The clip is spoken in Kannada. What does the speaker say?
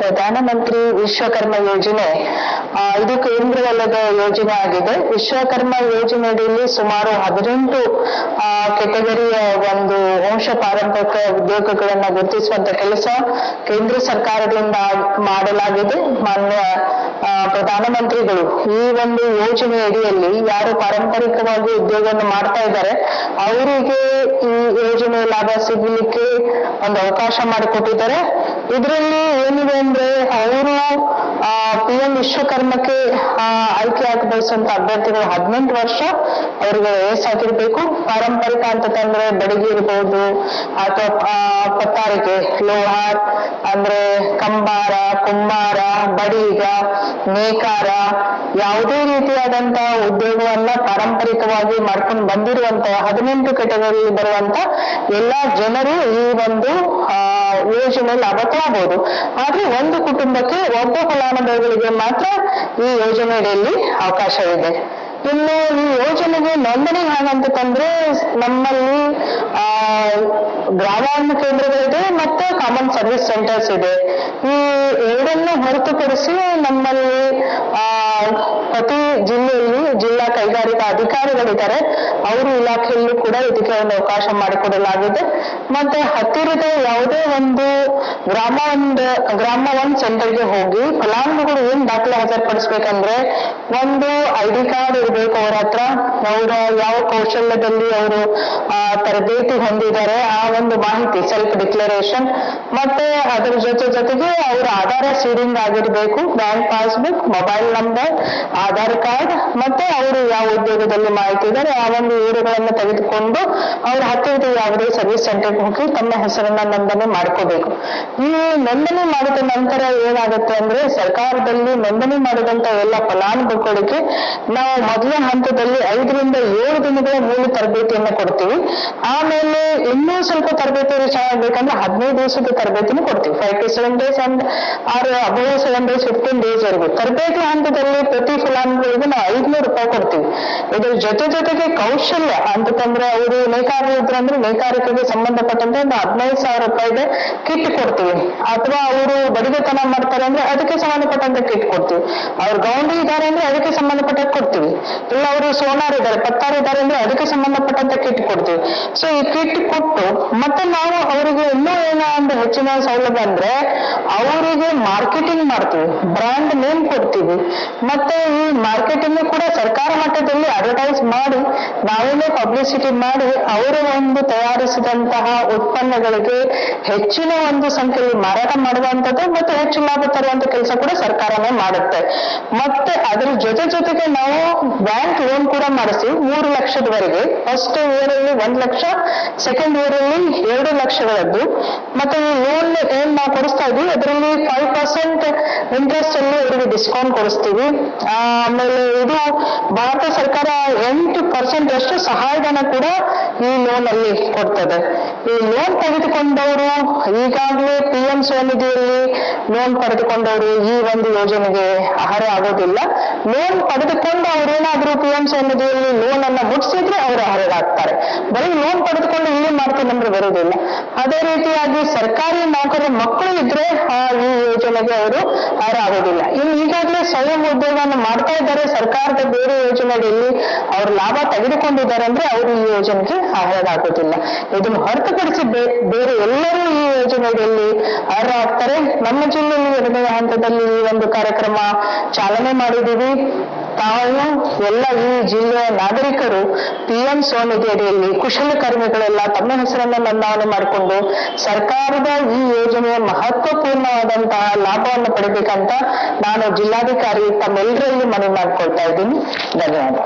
ಪ್ರಧಾನಮಂತ್ರಿ ವಿಶ್ವಕರ್ಮ ಯೋಜನೆ ಇದು ಕೇಂದ್ರವಲ್ಲದ ಯೋಜನೆ ಆಗಿದೆ. ವಿಶ್ವಕರ್ಮ ಯೋಜನೆಯಲ್ಲಿ ಸುಮಾರು ಹದಿನೆಂಟು ಕೆಟಗರಿಯ ಒಂದು ವಂಶ ಪಾರಂಪರಿಕ ಉದ್ಯೋಗಗಳನ್ನ ಗುರುತಿಸುವಂತ ಕೆಲಸ ಕೇಂದ್ರ ಸರ್ಕಾರದಿಂದ ಮಾಡಲಾಗಿದೆ. ಮಾನ್ಯ ಪ್ರಧಾನಮಂತ್ರಿಗಳು ಈ ಒಂದು ಯೋಜನೆ ಅಡಿಯಲ್ಲಿ ಯಾರು ಪಾರಂಪರಿಕವಾಗಿ ಉದ್ಯೋಗವನ್ನು ಮಾಡ್ತಾ ಇದ್ದಾರೆ, ಅವರಿಗೆ ಈ ಯೋಜನೆ ಲಾಭ ಸಿಗಲಿಕ್ಕೆ ಒಂದು ಅವಕಾಶ ಮಾಡಿಕೊಟ್ಟಿದ್ದಾರೆ. ಇದರಲ್ಲಿ ಏನಿದೆ ಅಂದ್ರೆ ಅವರು ಪಿ ಎಂ ವಿಶ್ವಕರ್ಮಕ್ಕೆ ಆಯ್ಕೆ ಆಗಿ ಬಯಸುವಂತ ಅಭ್ಯರ್ಥಿಗಳು ಹದಿನೆಂಟು ವರ್ಷ ಅವರಿಗೆ ವಯಸ್ಸಾಗಿರ್ಬೇಕು. ಪಾರಂಪರಿಕ ಅಂತಂದ್ರೆ ಬಡಗಿ ಇರ್ಬೋದು ಅಥವಾ ಪತ್ತಾರಿಕೆ ಲೋಹಾರ್ ಅಂದ್ರೆ ಕಂಬಾರ ಕುಂಬಾರ ಬಡೀಗ ನೇಕಾರ ಯಾವುದೇ ರೀತಿಯಾದಂತಹ ಉದ್ಯೋಗವನ್ನ ಪಾರಂಪರಿಕವಾಗಿ ಮಾಡ್ಕೊಂಡು ಬಂದಿರುವಂತಹ ಹದಿನೆಂಟು ಕೆಟಗರಿ ಬರುವಂತ ಎಲ್ಲಾ ಜನರು ಈ ಒಂದು ಆ, ಯೋಜನೆ ಲಾಭ ಆದ್ರೆ ಒಂದು ಕುಟುಂಬಕ್ಕೆ ಒಬ್ಬ ಫಲಾನುಭವಿಗಳಿಗೆ ಮಾತ್ರ ಈ ಯೋಜನೆಯಲ್ಲಿ ಅವಕಾಶವಿದೆ. ಇನ್ನು ಈ ಯೋಜನೆಗೆ ನೋಂದಣಿ ಹಾಗಂತ ತಂದ್ರೆ ನಮ್ಮಲ್ಲಿ, ಆ, ಗ್ರಾಮಾಂತರ ಕೇಂದ್ರಗಳಿದೆ ಮತ್ತೆ ಕಾಮನ್ ಸರ್ವಿಸ್ ಸೆಂಟರ್ಸ್ ಇದೆ. ಈ ಎರಡನ್ನು ಹೊರತುಪಡಿಸಿ ನಮ್ಮಲ್ಲಿ, ಆ ಪ್ರತಿ ಜಿಲ್ಲೆಯಲ್ಲಿ ಜಿಲ್ಲಾ ಕೈಗಾರಿಕಾ ಅಧಿಕಾರಿಗಳಿದ್ದಾರೆ. ಅವರು ಇಲಾಖೆಯಲ್ಲೂ ಕೂಡ ಇದಕ್ಕೆ ಒಂದು ಅವಕಾಶ ಮಾಡಿಕೊಡಲಾಗಿದೆ. ಮತ್ತೆ ಹತ್ತಿರದ ಯಾವುದೇ ಒಂದು ಗ್ರಾಮ ಒಂದ, ಗ್ರಾಮ ಒಂದ್ ಸೆಂಟರ್ಗೆ ಹೋಗಿ ಫಲಾನುಭವಿಗಳು ಏನ್ ದಾಖಲೆ ಹಾಜರ್ಪಡಿಸ್ಬೇಕಂದ್ರೆ ಒಂದು ಐ ಡಿ ಕಾರ್ಡ್ ಇರ್ಬೇಕು ಅವ್ರ ಹತ್ರ. ಅವ್ರ ಯಾವ ಕೌಶಲ್ಯದಲ್ಲಿ ಅವರು ತರಬೇತಿ ಹೊಂದಿದ್ದಾರೆ. ಆ ಒಂದು ಮಾಹಿತಿ ಸೆಲ್ಫ್ ಡಿಕ್ಲರೇಷನ್ ಮತ್ತೆ ಅದರ ಜೊತೆ ಜೊತೆಗೆ ಅವರ ಆಧಾರ ಸೀಡಿಂಗ್ ಆಗಿರ್ಬೇಕು. Bank passbook mobile number Aadhaar card ಮತ್ತೆ ಅವರು ಯಾವ ಉದ್ಯೋಗದಲ್ಲಿ ಮಾಹಿತಿ ಇದ್ದಾರೆ, ಆ ಒಂದು ವಿವರಗಳನ್ನು ತೆಗೆದುಕೊಂಡು ಅವ್ರ ಹತ್ತಿರದ ಯಾವುದೇ ಸರ್ವಿಸ್ ಸೆಂಟರ್ಗೆ ಹೋಗಿ ತಮ್ಮ ಹೆಸರನ್ನ ನೋಂದಣಿ ಮಾಡ್ಕೋಬೇಕು. ಈ ನೋಂದಣಿ ಮಾಡಿದ ನಂತರ ಏನಾಗುತ್ತೆ ಅಂದ್ರೆ, ಸರ್ಕಾರದಲ್ಲಿ ನೋಂದಣಿ ಮಾಡಿದಂತ ಎಲ್ಲ ಫಲಾನುಭವಿಗಳಿಗೆ ನಾವು ಮೊದಲ ಹಂತದಲ್ಲಿ ಐದರಿಂದ ಏಳು ಮೂಲ ತರಬೇತಿಯನ್ನು ಕೊಡ್ತೀವಿ. ಆಮೇಲೆ ಇನ್ನೂ ಸ್ವಲ್ಪ ತರಬೇತಿ ಚೆನ್ನಾಗಬೇಕಂದ್ರೆ ಹದಿನೈದು ದಿವಸದ ತರಬೇತಿನೂ ಕೊಡ್ತೀವಿ. Five to seven days and or above seven days fifteen days ವರೆಗೂ. ತರಬೇತಿ ಹಂತದಲ್ಲಿ ಪ್ರತಿ ಫಲಾನುಭವಿಗೂ ನಾವು ಐದ್ನೂರು ರೂಪಾಯಿ ಕೊಡ್ತೀವಿ. ಇದ್ರ ಜೊತೆ ಜೊತೆಗೆ ಕೌಶಲ್ಯ ಅಂತಂದ್ರೆ ಅವರು ನೇಕಾರರು ಇದ್ರಂದ್ರೆ ನೇಕಾರಿಕೆಗೆ ಸಂಬಂಧಪಟ್ಟಂತೆ ಒಂದು ಹದಿನೈದು ಸಾವಿರ ರೂಪಾಯಿಗೆ ಕಿಟ್ ಕೊಡ್ತೀವಿ. ಅಥವಾ ಅವರು ಬಡಿಗೆತನ ಮಾಡ್ತಾರೆ ಅಂದ್ರೆ ಅದಕ್ಕೆ ಸಂಬಂಧಪಟ್ಟಂತ ಕಿಟ್ ಕೊಡ್ತೀವಿ. ಅವ್ರ ಗೌಂಡಿ ಇದ್ದಾರೆ ಅಂದ್ರೆ ಅದಕ್ಕೆ ಸಂಬಂಧಪಟ್ಟ ಕೊಡ್ತೀವಿ. ಇಲ್ಲ, ಅವರು ಸೋನಾರ್ ಇದ್ದಾರೆ, ಪತ್ತಾರ್ ಇದ್ದಾರೆ ಅಂದ್ರೆ ಅದಕ್ಕೆ ಸಂಬಂಧಪಟ್ಟಂತ ಕಿಟ್ ಕೊಡ್ತೀವಿ. ಸೊ ಈ ಕಿಟ್ ಕೊಟ್ಟು, ಮತ್ತೆ ನಾವು ಅವರಿಗೆ ಇನ್ನೂ ಏನೋ ಒಂದು ಹೆಚ್ಚಿನ ಸೌಲಭ್ಯ ಅಂದ್ರೆ ಅವರಿಗೆ ಮಾರ್ಕೆಟಿಂಗ್ ಮಾಡ್ತೀವಿ ಬ್ರ್ಯಾಂಡ್ ನೇಮ್ ಕೊಡ್ತೀವಿ. ಮತ್ತೆ ಈ ಮಾರ್ಕೆಟಿಂಗ್ ಕೂಡ ಸರ್ಕಾರ ಮಟ್ಟದಲ್ಲಿ ಅಡ್ವರ್ಟೈಸ್ ಮಾಡಿ, ನಾವೇನೇ ಪಬ್ಲಿಸಿಟಿ ಮಾಡಿ, ಅವರ ಒಂದು ತಯಾರಿಸಿದಂತಹ ಉತ್ಪನ್ನಗಳಿಗೆ ಹೆಚ್ಚಿನ ಒಂದು ಸಂಖ್ಯೆಯಲ್ಲಿ ಮಾರಾಟ ಮಾಡುವಂತದ್ದು ಮತ್ತೆ ಹೆಚ್ಚು ಲಾಭ ತರುವಂತ ಕೆಲಸ ಕೂಡ ಸರ್ಕಾರನೇ ಮಾಡುತ್ತೆ. ಮತ್ತೆ ಅದರ ಜೊತೆ ಜೊತೆಗೆ ನಾವು ಬ್ಯಾಂಕ್ ಲೋನ್ ಕೂಡ ಮಾಡಿಸಿ, ಮೂರು ಲಕ್ಷದವರೆಗೆ ಫಸ್ಟ್ ಇಯರ್ ಅಲ್ಲಿ ಒಂದ್ ಲಕ್ಷ ಸೆಕೆಂಡ್ ಇಯರ್ ಅಲ್ಲಿ ಎರಡು ಲಕ್ಷಗಳದ್ದು. ಮತ್ತೆ ಈ ಲೋನ್ ಏನ್ ನಾವು ಕೊಡಿಸ್ತಾ ಇದ್ವಿ, ಅದರಲ್ಲಿ ಫೈವ್ ಪರ್ಸೆಂಟ್ ಇಂಟ್ರೆಸ್ಟ್ ಅಲ್ಲಿ ಅವರಿಗೆ ಡಿಸ್ಕೌಂಟ್ ಕೊಡಿಸ್ತೀವಿ. ಆಮೇಲೆ ಇದು ಭಾರತ ಸರ್ಕಾರ ಎಂಟು ಪರ್ಸೆಂಟ್ ಅಷ್ಟು ಸಹಾಯಧನ ಕೂಡ ಈ ಲೋನ್ ಅಲ್ಲಿ ಕೊಡ್ತದೆ. ಈ ಲೋನ್ ತೆಗೆದುಕೊಂಡವರು ಈಗಾಗಲೇ ಪಿ ಎಂ ಸ್ವನಿಧಿಯಲ್ಲಿ ಲೋನ್ ಪಡೆದುಕೊಂಡವರು ಈ ಒಂದು ಯೋಜನೆಗೆ ಅರ್ಹ ಆಗೋದಿಲ್ಲ. ಲೋನ್ ಪಡೆದುಕೊಂಡು ಅವ್ರೇನಾದ್ರೂ ಪಿ ಎಂ ಸ್ವನಿಧಿಯಲ್ಲಿ ಲೋನ್ ಅನ್ನ ಮುಟ್ಟಿಸಿದ್ರೆ ಅವರು ಅರ್ಹರಾಗ್ತಾರೆ. ಬರೀ ಲೋನ್ ಪಡೆದುಕೊಂಡು ಇಲ್ಲಿ ಮಾಡ್ತೀನಿ ಅಂದ್ರೆ ಬರುವುದಿಲ್ಲ. ಅದೇ ರೀತಿಯಾಗಿ ಸರ್ಕಾರಿ ನೌಕರರು ಮಕ್ಕಳು ಇದ್ರೆ ಈ ಯೋಜನೆಗೆ ಅವರು ಆಗೋದಿಲ್ಲ ಇನ್ನು ಈಗಾಗಲೇ ಸ್ವಯಂ ಉದ್ಯೋಗವನ್ನು ಮಾಡ್ತಾ ಇದ್ದಾರೆ. ಸರ್ಕಾರದ ಬೇರೆ ಯೋಜನೆಗಳಲ್ಲಿ ಅವ್ರು ಲಾಭ ತೆಗೆದುಕೊಂಡಿದ್ದಾರೆ ಅಂದ್ರೆ ಅವರು ಈ ಯೋಜನೆಗೆ ಅರ್ಹರಾಗೋದಿಲ್ಲ ಇದನ್ನು ಹೊರತುಪಡಿಸಿ ಬೇರೆ ಎಲ್ಲರೂ ಈ ಯೋಜನೆಯಲ್ಲಿ ಅರ್ಹ ಆಗ್ತಾರೆ ನಮ್ಮ ಜಿಲ್ಲೆಯಲ್ಲಿ ಎರಡನೇ ಹಂತದಲ್ಲಿ ಈ ಒಂದು ಕಾರ್ಯಕ್ರಮ ಚಾಲನೆ ಮಾಡಿದ್ದೀವಿ. ತಾವು ಎಲ್ಲ ಈ ಜಿಲ್ಲೆಯ ನಾಗರಿಕರು ಪಿ ಎಂ ಸ್ವಾಮಿಗೆ ಅಡಿಯಲ್ಲಿ ಕುಶಲಕರ್ಮಿಗಳೆಲ್ಲ ತಮ್ಮ ಹೆಸರನ್ನ ನೋಂದಣಿ ಮಾಡಿಕೊಂಡು ಸರ್ಕಾರದ ಈ ಯೋಜನೆಯ ಮಹತ್ವಪೂರ್ಣವಾದಂತಹ ಲಾಭವನ್ನು ಪಡಿಬೇಕಂತ ನಾನು ಜಿಲ್ಲಾಧಿಕಾರಿ ತಮ್ಮೆಲ್ಲರಲ್ಲಿ ಮನವಿ ಮಾಡ್ಕೊಳ್ತಾ ಇದ್ದೀನಿ. ಧನ್ಯವಾದ.